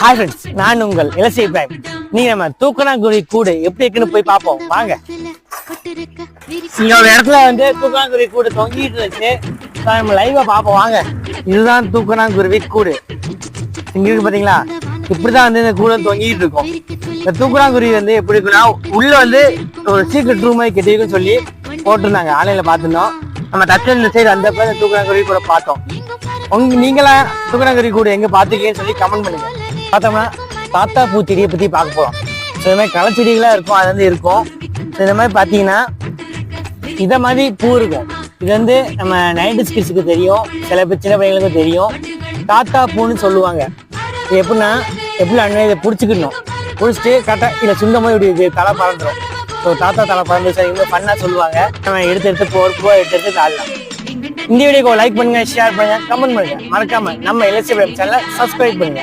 Hi friends நான் உங்கள் இலசி prime நீங்க நம்ம தூக்கணாங்குருவி கூடு எப்படி இருக்குன்னு போய் பார்ப்போம். வாங்க. இங்க ஒரு இடத்துல வந்து தூக்கணாங்குருவி கூடு தொங்கிட்டு இருந்துச்சு நம்ம லைவா பார்ப்போம். வாங்க. இதுதான் தூக்கணாங்குருவி கூடு. இங்க இருக்கு பாத்தீங்களா? இப்படிதான் வந்து இந்த கூடு தொங்கிட்டு இருக்கும். இந்த தூக்குறாங்குருவி வந்து எப்படி இருக்குன்னா உள்ள வந்து ஒரு சீக்ரெட் ரூம் மாதிரி கட்டிருக்குன்னு சொல்லி போட்டிருந்தாங்க. ஆன்லைன்ல பாத்துருந்தோம் நம்ம டச்சு இந்த சைடு அந்த இந்த தூக்கணாங்குருவி கூட பார்த்தோம். உங்க நீங்களா சுகநகரி கூட எங்க பாத்துக்கீங்கன்னு சொல்லி கமெண்ட் பண்ணுங்க. பார்த்தோம்னா தாத்தா பூ செடியை பத்தி பார்க்க போறோம். இந்த மாதிரி களைச்செடிகளாக இருக்கும் அது வந்து இருக்கும். இந்த மாதிரி பார்த்தீங்கன்னா இதை மாதிரி பூ இருக்கும். இது வந்து நம்ம நைன்டி ஸ்கிட்ஸுக்கு தெரியும். சில பேர் சின்ன பையங்களுக்கு தெரியும். தாத்தா பூன்னு சொல்லுவாங்க. இது எப்படின்னா எப்படி அண்ணன் இதை பிடிச்சிக்கணும்? பிடிச்சிட்டு கரெக்டாக இதில் சுந்தமாக இப்படி இது தலை பறந்துடும் ஸோ தாத்தா தலை பறந்து சார் இந்த பண்ணால் சொல்லுவாங்க. நம்ம எடுத்து எடுத்து போ எடுத்து எடுத்து தாழலாம் இந்த வீடியோக்கு லைக் பண்ணுங்க ஷேர் பண்ணுங்க கமெண்ட் பண்ணுங்க. மறக்காம நம்ம எல்எஸ்சி வெப் சேனலை சப்ஸ்கிரைப் பண்ணுங்க.